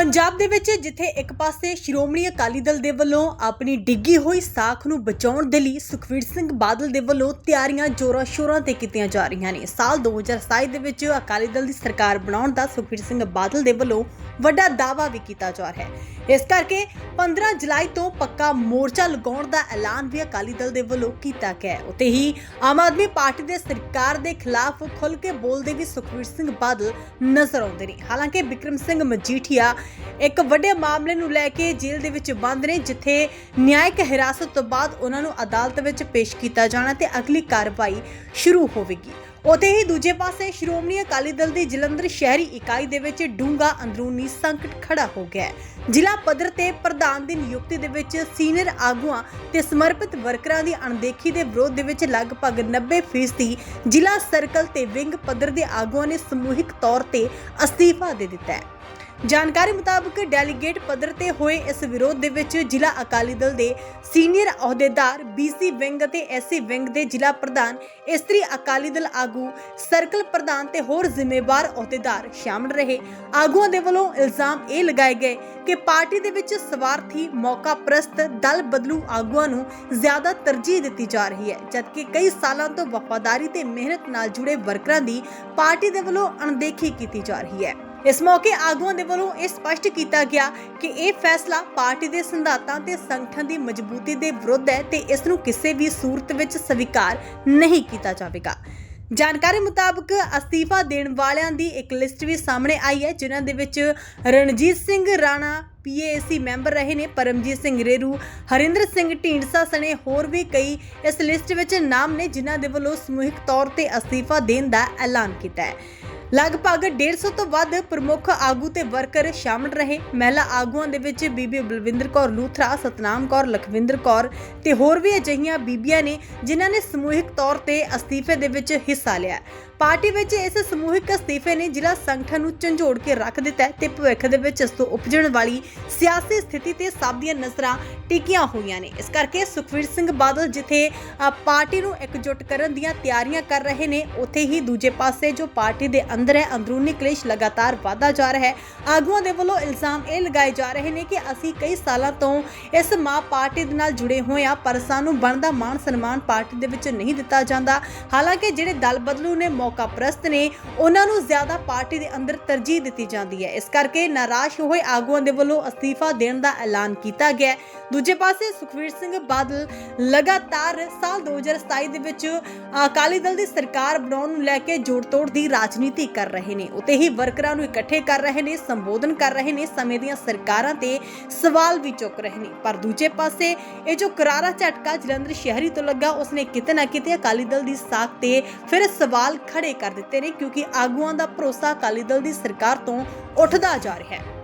ਪੰਜਾਬ ਦੇ ਵਿੱਚ ਜਿੱਥੇ ਇੱਕ ਪਾਸੇ ਸ਼੍ਰੋਮਣੀ ਅਕਾਲੀ ਦਲ ਦੇ ਵੱਲੋਂ ਆਪਣੀ ਡਿੱਗੀ ਹੋਈ ਸਾਖ ਨੂੰ ਬਚਾਉਣ ਦੇ ਲਈ ਸੁਖਵੀਰ ਸਿੰਘ ਬਾਦਲ ਦੇ ਵੱਲੋਂ ਤਿਆਰੀਆਂ ਜ਼ੋਰਾਂ ਸ਼ੋਰਾਂ ਤੇ ਕੀਤੀਆਂ ਜਾ ਰਹੀਆਂ ਨੇ। ਸਾਲ 2027 ਦੇ ਵਿੱਚ ਅਕਾਲੀ ਦਲ ਦੀ ਸਰਕਾਰ ਬਣਾਉਣ ਦਾ ਸੁਖਵੀਰ ਸਿੰਘ ਬਾਦਲ ਦੇ ਵੱਲੋਂ ਵੱਡਾ ਦਾਅਵਾ ਵੀ ਕੀਤਾ ਜਾ ਰਿਹਾ ਹੈ। ਇਸ ਕਰਕੇ 15 ਜੁਲਾਈ ਤੋਂ ਪੱਕਾ ਮੋਰਚਾ ਲਗਾਉਣ ਦਾ ਐਲਾਨ ਵੀ ਅਕਾਲੀ ਦਲ ਦੇ ਵੱਲੋਂ ਕੀਤਾ ਗਿਆ ਹੈ। ਉਤੇ ਹੀ ਆਮ ਆਦਮੀ ਪਾਰਟੀ ਦੇ ਸਰਕਾਰ ਦੇ ਖਿਲਾਫ ਖੁੱਲ੍ਹ ਕੇ ਬੋਲਦੇ ਵੀ ਸੁਖਵੀਰ ਸਿੰਘ ਬਾਦਲ ਨਜ਼ਰ ਆਉਂਦੇ ਨੇ। ਹਾਲਾਂਕਿ ਬਿਕਰਮ ਸਿੰਘ ਮਜੀਠੀਆ ਇੱਕ ਵੱਡੇ ਮਾਮਲੇ ਨੂੰ ਲੈ ਕੇ ਜੇਲ੍ਹ ਦੇ ਵਿੱਚ ਬੰਦ ਨੇ, ਜਿੱਥੇ ਨਿਆਇਕ ਹਿਰਾਸਤ ਤੋਂ ਬਾਅਦ ਉਹਨਾਂ ਨੂੰ ਅਦਾਲਤ ਵਿੱਚ ਪੇਸ਼ ਕੀਤਾ ਜਾਣਾ ਤੇ ਅਗਲੀ ਕਾਰਵਾਈ ਸ਼ੁਰੂ ਹੋਵੇਗੀ। ਉਤੇ ਹੀ ਦੂਜੇ ਪਾਸੇ ਸ਼੍ਰੋਮਣੀ ਅਕਾਲੀ ਦਲ ਦੀ ਜਲੰਧਰ ਸ਼ਹਿਰੀ ਇਕਾਈ ਦੇ ਵਿੱਚ ਡੂੰਗਾ ਅੰਦਰੂਨੀ ਸੰਕਟ ਖੜਾ ਹੋ ਗਿਆ ਹੈ। ਜ਼ਿਲ੍ਹਾ ਪੱਧਰ ਤੇ ਪ੍ਰਧਾਨ ਦੀ ਨਿਯੁਕਤੀ ਦੇ ਵਿੱਚ ਸੀਨੀਅਰ ਆਗੂਆਂ ਤੇ ਸਮਰਪਿਤ ਵਰਕਰਾਂ ਦੀ ਅਣਦੇਖੀ ਦੇ ਵਿਰੋਧ ਦੇ ਵਿੱਚ ਲਗਭਗ 90% ਜ਼ਿਲ੍ਹਾ ਸਰਕਲ ਤੇ ਵਿੰਗ ਪੱਧਰ ਦੇ ਆਗੂਆਂ ਨੇ ਸਮੂਹਿਕ ਤੌਰ ਤੇ ਅਸਤੀਫਾ ਦੇ ਦਿੱਤਾ ਹੈ। ਜਾਣਕਾਰੀ ਮੁਤਾਬਕ ਡੈਲੀਗੇਟ ਪੱਧਰ ਤੇ ਹੋਏ ਇਸ ਵਿਰੋਧ ਦੇ ਵਿੱਚ ਜ਼ਿਲ੍ਹਾ ਅਕਾਲੀ ਦਲ ਦੇ ਸੀਨੀਅਰ ਅਹੁਦੇਦਾਰ ਬੀਸੀ ਵਿੰਗ ਅਤੇ ਐਸਸੀ ਵਿੰਗ ਦੇ ਜ਼ਿਲ੍ਹਾ ਪ੍ਰਧਾਨ, ਇਸਤਰੀ ਅਕਾਲੀ ਦਲ ਆਗੂ, ਸਰਕਲ ਪ੍ਰਧਾਨ ਤੇ ਹੋਰ ਜ਼ਿੰਮੇਵਾਰ ਅਹੁਦੇਦਾਰ ਸ਼ਾਮਲ ਰਹੇ। ਆਗੂਆਂ ਦੇ ਵੱਲੋਂ ਇਲਜ਼ਾਮ ਇਹ ਲਗਾਏ ਗਏ ਕਿ ਪਾਰਟੀ ਦੇ ਵਿੱਚ ਸਵਾਰਥੀ ਮੌਕਾ ਪ੍ਰਸਤ ਦਲ ਬਦਲੂ ਆਗੂਆਂ ਨੂੰ ਜ਼ਿਆਦਾ ਤਰਜੀਹ ਦਿੱਤੀ ਜਾ ਰਹੀ ਹੈ, ਜਦਕਿ ਕਈ ਸਾਲਾਂ ਤੋਂ ਵਫਾਦਾਰੀ ਤੇ ਮਿਹਨਤ ਨਾਲ ਜੁੜੇ ਵਰਕਰਾਂ ਦੀ ਪਾਰਟੀ ਦੇ ਵੱਲੋਂ ਅਣਦੇਖੀ ਕੀਤੀ ਜਾ ਰਹੀ ਹੈ। ਇਸ ਮੌਕੇ ਆਗੂਆਂ ਦੇ ਵੱਲੋਂ ਇਹ ਸਪਸ਼ਟ ਕੀਤਾ ਗਿਆ ਕਿ ਇਹ ਫੈਸਲਾ ਪਾਰਟੀ ਦੇ ਸਿਧਾਂਤਾਂ ਤੇ ਸੰਗਠਨ ਦੀ ਮਜ਼ਬੂਤੀ ਦੇ ਵਿਰੁੱਧ ਹੈ ਤੇ ਇਸ ਨੂੰ ਕਿਸੇ ਵੀ ਸੂਰਤ ਵਿੱਚ ਸਵੀਕਾਰ ਨਹੀਂ ਕੀਤਾ ਜਾਵੇਗਾ। ਜਾਣਕਾਰੀ ਮੁਤਾਬਕ ਅਸਤੀਫਾ ਦੇਣ ਵਾਲਿਆਂ ਦੀ ਇੱਕ ਲਿਸਟ ਵੀ ਸਾਹਮਣੇ ਆਈ ਹੈ, ਜਿਨ੍ਹਾਂ ਦੇ ਵਿੱਚ ਰਣਜੀਤ ਸਿੰਘ ਰਾਣਾ ਪੀਏਸੀ ਮੈਂਬਰ ਰਹੇ ਨੇ, ਪਰਮਜੀਤ ਸਿੰਘ ਰੇਰੂ, ਹਰਿੰਦਰ ਸਿੰਘ ਢੀਂਡਸਾ ਸਣੇ, ਹੋਰ ਵੀ ਕਈ ਇਸ ਲਿਸਟ ਵਿੱਚ ਨਾਮ ਨੇ, ਜਿਨ੍ਹਾਂ ਦੇ ਵੱਲੋਂ ਸਮੂਹਿਕ ਤੌਰ ਤੇ ਅਸਤੀਫਾ ਦੇਣ ਦਾ ਐਲਾਨ ਕੀਤਾ ਹੈ। ਲਗਭਗ 150 ਤੋਂ ਵੱਧ ਪ੍ਰਮੁੱਖ ਆਗੂ ਤੇ ਵਰਕਰ ਸ਼ਾਮਲ ਰਹੇ। ਮਹਿਲਾ ਆਗੂਆਂ ਦੇ ਵਿੱਚ ਬੀਬੀ ਬਲਵਿੰਦਰ ਕੌਰ ਲੂਥਰਾ, ਸਤਨਾਮ ਕੌਰ ਲਖਵਿੰਦਰ ਕੌਰ ਤੇ ਹੋਰ ਵੀ ਅਜਿਹੀਆਂ ਬੀਬੀਆਂ ਨੇ ਜਿਨ੍ਹਾਂ ਨੇ ਸਮੂਹਿਕ ਤੌਰ ਤੇ ਅਸਤੀਫੇ ਦੇ ਵਿੱਚ ਹਿੱਸਾ ਲਿਆ। ਪਾਰਟੀ ਵਿੱਚ ਇਸ ਸਮੂਹਿਕ ਅਸਤੀਫੇ ਨੇ ਜ਼ਿਲ੍ਹਾ ਸੰਗਠਨ ਨੂੰ ਝੰਜੋੜ ਕੇ ਰੱਖ ਦਿੱਤਾ ਹੈ ਤੇ ਭਵਿੱਖ ਦੇ ਵਿੱਚ ਇਸ ਤੋਂ ਉਪਜਣ ਵਾਲੀ ਸਿਆਸੀ ਸਥਿਤੀ ਤੇ ਸਭ ਦੀਆਂ ਨਜ਼ਰਾਂ ਟਿਕੀਆਂ ਹੋਈਆਂ ਨੇ। ਇਸ ਕਰਕੇ ਸੁਖਵੀਰ ਸਿੰਘ ਬਾਦਲ ਜਿੱਥੇ ਪਾਰਟੀ ਨੂੰ ਇਕਜੁੱਟ ਕਰਨ ਦੀਆਂ ਤਿਆਰੀਆਂ ਕਰ ਰਹੇ ਨੇ, ਉੱਥੇ ਹੀ ਦੂਜੇ ਪਾਸੇ ਜੋ ਪਾਰਟੀ ਦੇ ਅੰਦਰ ਹੈ, ਅੰਦਰੂਨੀ ਕਲੇਸ਼ ਲਗਾਤਾਰ ਵਧਦਾ ਜਾ ਰਿਹਾ ਹੈ। ਆਗੂਆਂ ਦੇ ਵੱਲੋਂ ਇਲਜ਼ਾਮ ਇਹ ਲਗਾਏ ਜਾ ਰਹੇ ਨੇ ਕਿ ਅਸੀਂ ਕਈ ਸਾਲਾਂ ਤੋਂ ਇਸ ਮਾਂ ਪਾਰਟੀ ਦੇ ਨਾਲ ਜੁੜੇ ਹੋਏ ਆ ਪਰ ਸਾਨੂੰ ਬਣਦਾ ਮਾਣ ਸਨਮਾਨ ਪਾਰਟੀ ਦੇ ਵਿੱਚ ਨਹੀਂ ਦਿੱਤਾ ਜਾਂਦਾ। ਹਾਲਾਂਕਿ ਜਿਹੜੇ ਦਲ ਬਦਲੂ ਨੇ ਮੌਕਾ ਪ੍ਰਸਤ ਨੇ ਉਹਨਾਂ ਨੂੰ ਜ਼ਿਆਦਾ ਪਾਰਟੀ ਦੇ ਅੰਦਰ ਤਰਜੀਹ ਦਿੱਤੀ ਜਾਂਦੀ ਹੈ। ਇਸ ਕਰਕੇ ਨਾਰਾਜ਼ ਹੋਏ ਆਗੂਆਂ ਦੇ ਵੱਲੋਂ ਅਸਤੀਫਾ ਦੇਣ ਦਾ ਐਲਾਨ ਕੀਤਾ ਗਿਆ ਦੂਜੇ ਪਾਸੇ ਸੁਖਵੀਰ ਸਿੰਘ ਬਾਦਲ ਲਗਾਤਾਰ ਸਾਲ 2027 ਦੇ ਵਿੱਚ ਅਕਾਲੀ ਦਲ ਦੀ ਸਰਕਾਰ ਬਣਾਉਣ ਨੂੰ ਲੈ ਕੇ ਜੋੜ-ਤੋੜ ਦੀ ਰਾਜਨੀਤੀ ਕਰ ਰਹੇ ਨੇ। ਉਤੇ ਹੀ ਵਰਕਰਾਂ ਨੂੰ ਇਕੱਠੇ ਕਰ ਰਹੇ ਨੇ, ਸੰਬੋਧਨ ਕਰ ਰਹੇ ਨੇ, ਸਮੇਂ ਦੀਆਂ ਸਰਕਾਰਾਂ ਤੇ ਸਵਾਲ ਵੀ ਚੁੱਕ ਰਹੇ ਨੇ। ਪਰ ਦੂਜੇ ਪਾਸੇ ਇਹ ਜੋ ਕਰਾਰਾ ਝਟਕਾ ਜਲੰਧਰ ਸ਼ਹਿਰੀ ਤੋਂ ਲੱਗਾ, ਉਸਨੇ ਕਿਤੇ ਨਾ ਕਿਤੇ ਅਕਾਲੀ ਦਲ ਦੀ ਸਾਖ ਤੇ ਫਿਰ ਸਵਾਲ ਖੜੇ ਕਰ ਦਿੱਤੇ ਨੇ ਕਿਉਂਕਿ ਆਗੂਆਂ ਦਾ ਭਰੋਸਾ ਅਕਾਲੀ ਦਲ ਦੀ ਸਰਕਾਰ ਤੋਂ ਉੱਠਦਾ ਜਾ ਰਿਹਾ ਹੈ।